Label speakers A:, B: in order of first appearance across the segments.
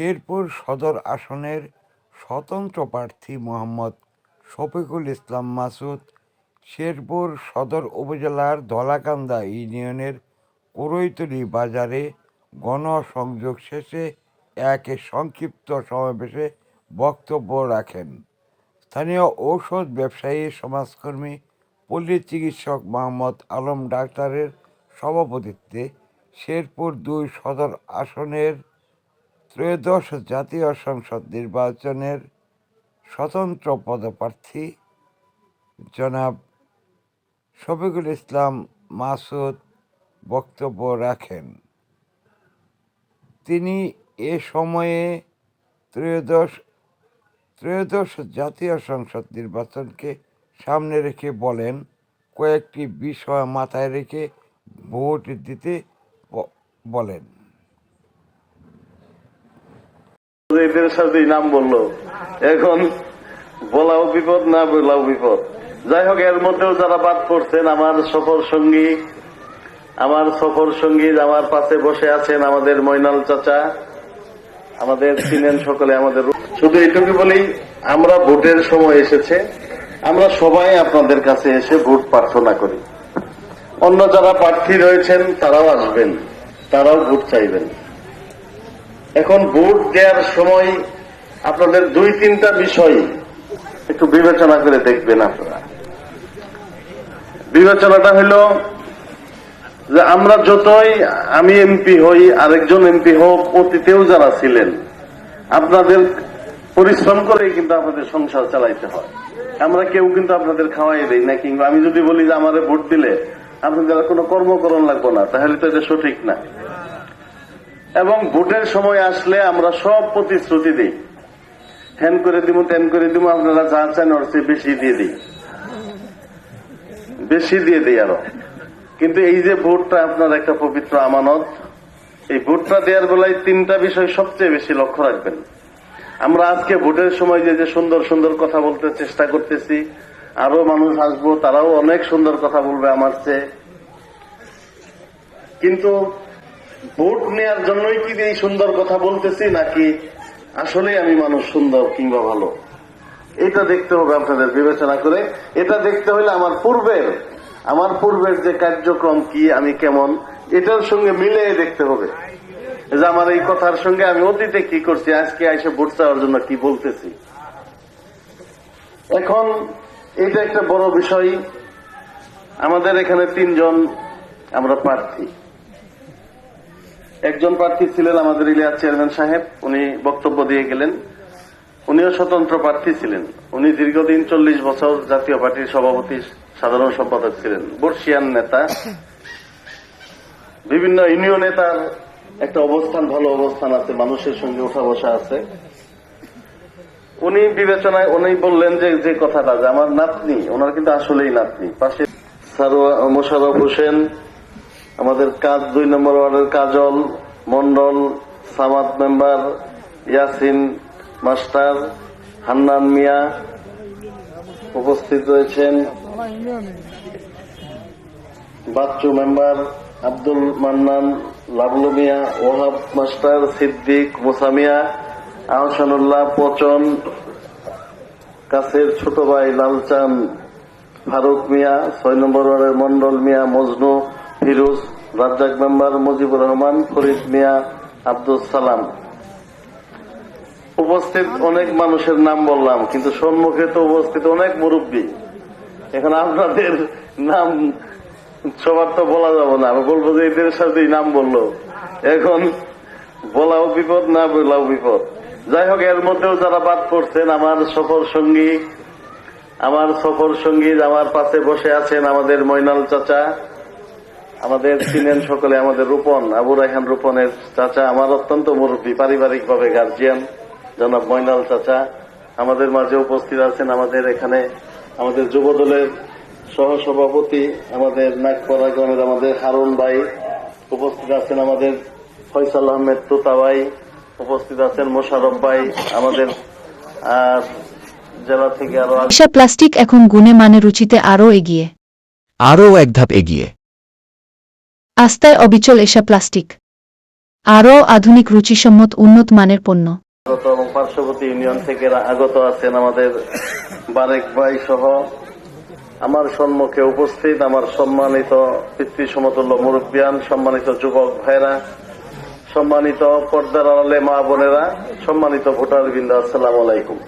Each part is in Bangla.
A: শেরপুর সদর আসনের স্বতন্ত্র প্রার্থী মোহাম্মদ শফিকুল ইসলাম মাসুদ, শেরপুর সদর উপজেলার ধলাকান্দা ইউনিয়নের কুরৈতলী বাজারে গণসংযোগ শেষে এক সংক্ষিপ্ত সমাবেশে বক্তব্য রাখেন। স্থানীয় ঔষধ ব্যবসায়ী, সমাজকর্মী, পল্লী চিকিৎসক মোহাম্মদ আলম ডাক্তারের সভাপতিত্বে শেরপুর দুই সদর আসনের ত্রয়োদশ জাতীয় সংসদ নির্বাচনের স্বতন্ত্র পদপ্রার্থী জনাব শফিকুল ইসলাম মাসুদ বক্তব্য রাখেন। তিনি এ সময়ে ত্রয়োদশ ত্রয়োদশ জাতীয় সংসদ নির্বাচনকে সামনে রেখে বলেন, কয়েকটি বিষয় মাথায় রেখে ভোট দিতে বলেন।
B: এদের সাথে নাম বলল। এখন বলাও বিপদ, না বলাও বিপদ। যাই হোক, এর মধ্যেও যারা বাদ করছেন আমার সফর সঙ্গী, আমার সফর সঙ্গী আমার পাশে বসে আছেন আমাদের ময়নাল চাচা, আমাদের চিনেন সকলে আমাদের শুধু এইটুকু বলেই আমরা ভোটের সময় এসেছে, আমরা সবাই আপনাদের কাছে এসে ভোট প্রার্থনা করি। অন্য যারা প্রার্থী রয়েছেন, তারাও আসবেন, তারাও ভোট চাইবেন। এখন ভোট দেওয়ার সময় আপনাদের দুই তিনটা বিষয় একটু বিবেচনা করে দেখবেন আপনারা। বিবেচনাটা হলো যে আমরা যতই আমি এমপি হই, আরেকজন এমপি হোক, অতীতেও যারা ছিলেন, আপনাদের পরিশ্রম করে কিন্তু আপনাদের সংসার চালাইতে হয়। আমরা কেউ কিন্তু আপনাদের খাওয়াই দেই না, কিংবা আমি যদি বলি যে আমারে ভোট দিলে আপনাদের কোনো কর্মকরণ লাগবো না, তাহলে তো এটা সঠিক না। এবং ভোটের সময় আসলে আমরা সব প্রতিশ্রুতি দিই। হ্যান করে দিব ত্যান করে দিব আপনারা যা চান ওর চেয়ে বেশি দিয়ে দিই। বেশি দিয়ে দিই আরও। কিন্তু এই যে ভোটটা আপনার একটা পবিত্র আমানত, এই ভোটটা দেওয়ার বেলায় তিনটা বিষয় সবচেয়ে বেশি লক্ষ্য রাখবেন। আমরা আজকে ভোটের সময় যে যে সুন্দর সুন্দর কথা বলতে চেষ্টা করতেছি, আরও মানুষ আসব, তারাও অনেক সুন্দর কথা বলবে আমার চেয়ে। কিন্তু ভোট নেয়ার জন্যই কি এই সুন্দর কথা বলতেছি নাকি আসলে আমি মানুষ সুন্দর কিংবা ভালো? এটা দেখতে হবে আপনাদের বিবেচনা করে। এটা দেখতে হলে আমার পূর্বের আমার পূর্বের যে কার্যক্রম কি, আমি কেমন, এটার সঙ্গে মিলে দেখতে হবে। যে আমার এই কথার সঙ্গে আমি অতীতে কি করছি, আজকে আইসে ভোট চাওয়ার জন্য কি বলতেছি? এখন এটা একটা বড় বিষয়। আমাদের এখানে তিনজন আমরা প্রার্থী। একজন প্রার্থী ছিলেন আমাদের ইলিয়াস চেয়ারম্যান সাহেব, উনি বক্তব্য দিয়ে গেলেন। উনিও স্বতন্ত্র প্রার্থী ছিলেন। উনি দীর্ঘদিন চল্লিশ বছর জাতীয় পার্টির সভাপতি, সাধারণ সম্পাদক ছিলেন। বর্ষিয়ান নেতা। বিভিন্ন ইউনিয়নে তার একটা অবস্থান, ভালো অবস্থান আছে, মানুষের সঙ্গে উঠা বসা আছে। উনি বিবেচনায়, উনি বললেন যে যে কথাটা যে আমার নাতনি, ওনার কিন্তু আসলেই নাতনি। পাশে সারোয়া মোশারফ হোসেন আমাদের কাজ দুই নম্বর ওয়ার্ডের কাজল, মন্ডল, সামাদ মেম্বার, ইয়াসিন, মাস্টার, হান্নান মিয়া উপস্থিত রয়েছেন। বাচ্চু মেম্বার, আব্দুল মান্নান, লাবলু মিয়া, ওহাব মাস্টার, সিদ্দিক মোসামিয়া আহসানুল্লাহ, পচন, কাছের ছোট ভাই লালচান, ফারুক মিয়া, ছয় নম্বর ওয়ার্ডের মন্ডল মিয়া, মজনু ফিরোজ রাজ্জাক মেম্বার মুজিবুর রহমান, ফরিদ মিয়া আব্দুল সালাম। উপস্থিত অনেক মানুষের নাম বললাম, কিন্তু সম্মুখে তো উপস্থিত অনেক মুরব্বী। এখন আপনাদের নাম, সবার তো বলা যাবে না। আমি বলব যে এদের সাথেই নাম বলল। এখন বলাও বিপদ, না বলাও বিপদ। যাই হোক, এর মধ্যেও যারা বাদ করছেন আমার সফর সঙ্গী, আমার সফর সঙ্গী, আমার পাশে বসে আছেন আমাদের ময়নাল চাচা। আমাদের চিনেন সকলে আমাদের রূপন আবু রাইহান রূপনের চাচা আমার অত্যন্ত মুরব্বী পারিবারিক ভাবে গার্জিয়ান জনাব ময়নাল চাচা। আমাদের মাঝে উপস্থিত আছেন আমাদের এখানে আমাদের যুব দলের সহসভাপতি আমাদের নাগপাড়া গ্রামের আমাদের হারুন ভাই। উপস্থিত আছেন আমাদের ফয়সাল আহমেদ তোতা ভাই উপস্থিত আছেন মোশারফ ভাই আমাদের জেলা থেকে
C: আরও প্লাস্টিক এখন গুণে মানে রুচিতে আরও এগিয়ে।
D: আরও এক ধাপ এগিয়ে।
C: আস্তায় অবিচল এশা প্লাস্টিক। আরও আধুনিক রুচিসম্মত উন্নত মানের পণ্য।
B: পার্শ্ববর্তী ইউনিয়ন থেকে আগত আছেন আমাদের বারেক ভাই সহ আমার সম্মুখে উপস্থিত আমার সম্মানিত পিতৃ সমতুল্য মুরব্বিয়ান, সম্মানিত যুবক ভাইরা, সম্মানিত পর্দার আড়ালে মা বোনেরা, সম্মানিত ভোটার বৃন্দ আসসালাম আলাইকুম।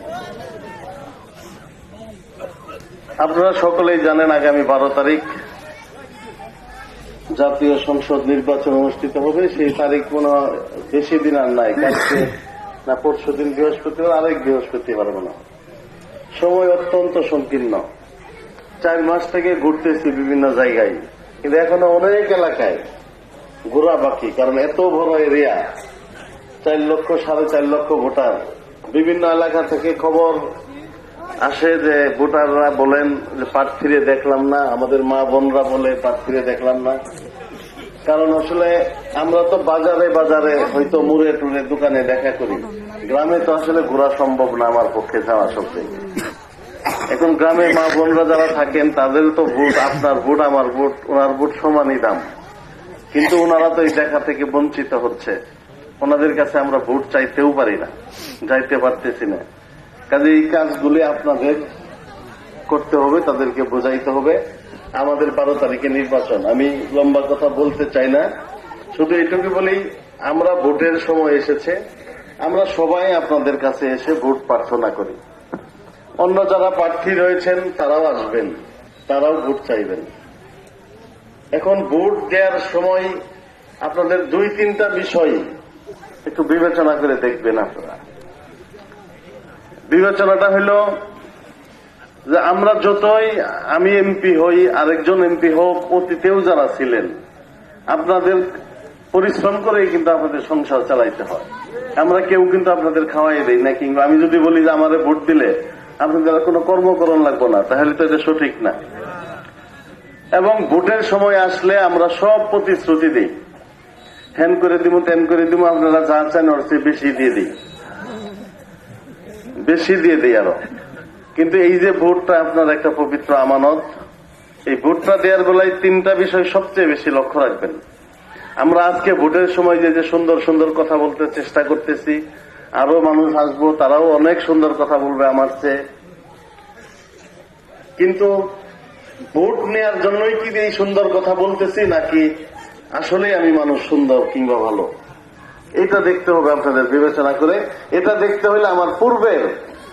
B: আপনারা সকলেই জানেন আগামী বারো তারিখ। জাতীয় সংসদ নির্বাচন অনুষ্ঠিত হবে, সেই তারিখ হয় বেশি দিন আর নাই। কালকে না পরশু দিন বৃহস্পতিবার, আরেক বৃহস্পতিবার মনে সময় অত্যন্ত সংকীর্ণ। চার মাস থেকে ঘুরতেছি বিভিন্ন জায়গায়। কিন্তু এখনও অনেক এলাকায় ঘোরা বাকি কারণ এত বড় এরিয়া, চার লক্ষ, সাড়ে চার লক্ষ ভোটার। বিভিন্ন এলাকা থেকে খবর আসে যে ভোটাররা বলেন যে প্রার্থীরে দেখলাম না, আমাদের মা বোনরা বলে প্রার্থীরে দেখলাম না। কারণ আসলে আমরা তো বাজারে বাজারে হয়তো মুড়ে টুড়ে দোকানে দেখা করি। গ্রামে তো আসলে ঘোরা সম্ভব না আমার পক্ষে যাওয়া সত্যি এখন গ্রামে মা বোনরা যারা থাকেন, তাদের তো ভোট, আপনার ভোট, আমার ভোট, ওনার ভোট সমানই দাম। কিন্তু ওনারা তো এই দেখা থেকে বঞ্চিত হচ্ছে। ওনাদের কাছে আমরা ভোট চাইতেও পারি না, যাইতে পারতেছি না। কাজে এই কাজগুলি আপনাদের করতে হবে, তাদেরকে বোঝাইতে হবে। আমাদের বারো তারিখে নির্বাচন। আমি লম্বা কথা বলতে চাই না। শুধু এটুকু বলি, আমরা ভোটের সময় এসেছে। আমরা সবাই আপনাদের কাছে এসে ভোট প্রার্থনা করি। অন্য যারা প্রার্থী রয়েছেন, তারাও আসবেন। তারাও ভোট চাইবেন। এখন ভোট দেওয়ার সময় আপনাদের দুই তিনটা বিষয় একটু বিবেচনা করে দেখবেন আপনারা। বিবেচনাটা হলো যে আমরা যতই আমি এমপি হই, আরেকজন এমপি হোক, অতীতেও যারা ছিলেন, আপনাদের পরিশ্রম করেই কিন্তু আপনাদের সংসার চালাইতে হয়। আমরা কেউ কিন্তু আপনাদের খাওয়াই দেই না, কিংবা আমি যদি বলি যে আমাদের ভোট দিলে আপনাদের কোনো কর্মকরণ লাগবো না, তাহলে তো এটা সঠিক না। এবং ভোটের সময় আসলে আমরা সব প্রতিশ্রুতি দিই। হ্যান করে দিব ত্যান করে দিব আপনারা যা চান ওর চেয়ে বেশি দিয়ে দিই। বেশি দিয়ে দিই আরও। কিন্তু এই যে ভোটটা আপনার একটা পবিত্র আমানত, এই ভোটটা দেওয়ার বেলায় তিনটা বিষয় সবচেয়ে বেশি লক্ষ্য রাখবেন। আমরা আজকে ভোটের সময় যে যে সুন্দর সুন্দর কথা বলতে চেষ্টা করতেছি, আরও মানুষ আসব, তারাও অনেক সুন্দর কথা বলবে আমার চেয়ে। কিন্তু ভোট নেয়ার জন্যই কি এই সুন্দর কথা বলতেছি, নাকি আসলেই আমি মানুষ সুন্দর কিংবা ভালো? এটা দেখতে হবে আপনাদের বিবেচনা করে। এটা দেখতে হলে আমার পূর্বের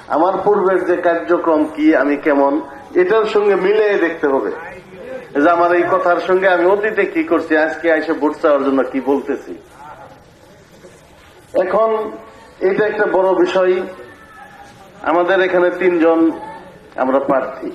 B: আমার পূর্বের যে কার্যক্রম কি, আমি কেমন, এটার সঙ্গে মিলে দেখতে হবে। যে আমার এই কথার সঙ্গে আমি অতীতে কি করছি, আজকে এসে ভোট চাওয়ার জন্য কি বলতেছি? এখন এটা একটা বড় বিষয়। আমাদের এখানে তিনজন আমরা প্রার্থী।